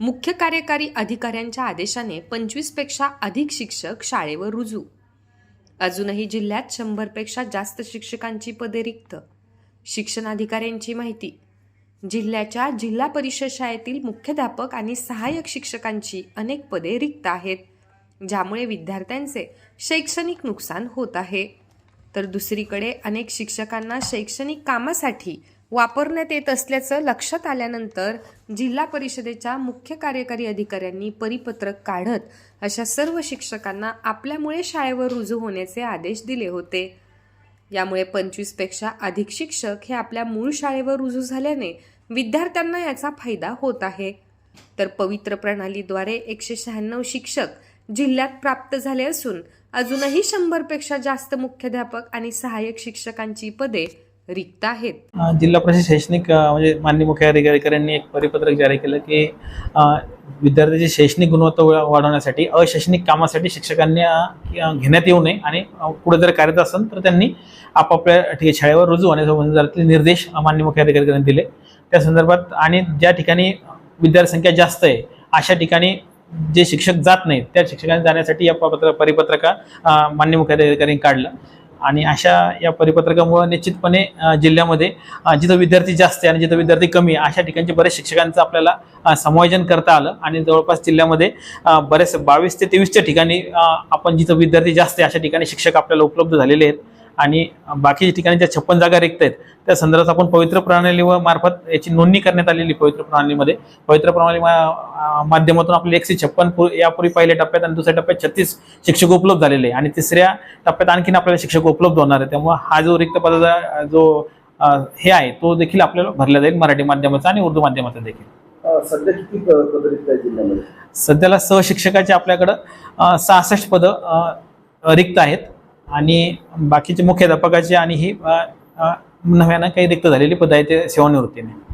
मुख्य कार्यकारी अधिकाऱ्यांच्या आदेशाने पंचवीसपेक्षा अधिक शिक्षक शाळेवर रुजू. अजूनही जिल्ह्यात शंभरपेक्षा जास्त शिक्षकांची पदे रिक्त. शिक्षणाधिकाऱ्यांची माहिती. जिल्ह्याच्या जिल्हा परिषद शाळेतील मुख्याध्यापक आणि सहाय्यक शिक्षकांची अनेक पदे रिक्त आहेत ज्यामुळे विद्यार्थ्यांचे शैक्षणिक नुकसान होत आहे. तर दुसरीकडे अनेक शिक्षकांना शैक्षणिक कामासाठी वापरण्यात येत असल्याचं लक्षात आल्यानंतर जिल्हा परिषदेच्या मुख्य कार्यकारी अधिकाऱ्यांनी परिपत्रक काढत अशा सर्व शिक्षकांना आपल्यामुळे शाळेवर रुजू होण्याचे आदेश दिले होते. यामुळे पंचवीसपेक्षा अधिक शिक्षक हे आपल्या मूळ शाळेवर रुजू झाल्याने विद्यार्थ्यांना याचा फायदा होत आहे. तर पवित्र प्रणालीद्वारे एकशे शहाण्णव शिक्षक जिल्ह्यात प्राप्त झाले असून अजूनही शंभरपेक्षा जास्त मुख्याध्यापक आणि सहाय्यक शिक्षकांची पदे रिक्त आहेत. जिल्हा परिषद शैक्षणिक म्हणजे मान्य मुख्य अधिकाऱ्यांनी एक परिपत्रक जारी केलं की विद्यार्थ्यांची विद्यार्थ्याची शैक्षणिक गुणवत्ता वाढवण्यासाठी अशैक्षणिक कामासाठी शिक्षकांनी घेण्यात येऊ नये आणि पुढे जर कार्यरत असेल तर त्यांनी आपापल्या शाळेवर रुजू होण्यासंबंधातले निर्देश अ, मान्य मुख्य दिले. त्या संदर्भात आणि ज्या ठिकाणी विद्यार्थी संख्या जास्त आहे अशा ठिकाणी जे शिक्षक जात नाहीत त्या शिक्षकांनी जाण्यासाठी या पत्र परिपत्रका मान्य मुख्य अधिकाऱ्यांनी काढलं. आणि अशा या परिपत्रकामुळे निश्चितपणे जिल्ह्यामध्ये जिथं विद्यार्थी जास्त आहे आणि जिथं विद्यार्थी कमी अशा ठिकाणचे बरेच शिक्षकांचं आपल्याला समायोजन करता आलं. आणि जवळपास जिल्ह्यामध्ये बरेच बावीस ते तेवीसच्या ठिकाणी आपण जिथं विद्यार्थी जास्त आहे अशा ठिकाणी शिक्षक आपल्याला उपलब्ध झालेले आहेत. आणि बाकी ठिकाणी ज्या छप्पन जागा रिक्त आहेत त्या संदर्भात आपण पवित्र प्रणाली व मार्फत याची नोंदणी करण्यात आलेली पवित्र प्रणालीमध्ये. पवित्र प्रणाली माध्यमातून आपले एकशे छप्पन यापूर्वी पहिल्या टप्प्यात आणि दुसऱ्या टप्प्यात छत्तीस शिक्षक उपलब्ध झालेले आहे. आणि तिसऱ्या टप्प्यात आणखीन आपल्याला शिक्षक उपलब्ध होणार आहे. त्यामुळे हा जो रिक्त पदाचा जो हे आहे तो देखील आपल्याला भरला जाईल मराठी माध्यमाचा आणि उर्दू माध्यमाचा देखील. सध्या किती प- पदं रिक्त आहेत जिल्ह्यामध्ये? सध्याला सहशिक्षकाचे आपल्याकडं सहासष्ट पदं रिक्त आहेत. आणि बाकीचे मुख्याध्यापकाचे आणि ही नव्यानं काही रिक्त झालेली पद आहे ते सेवानिवृत्तीने.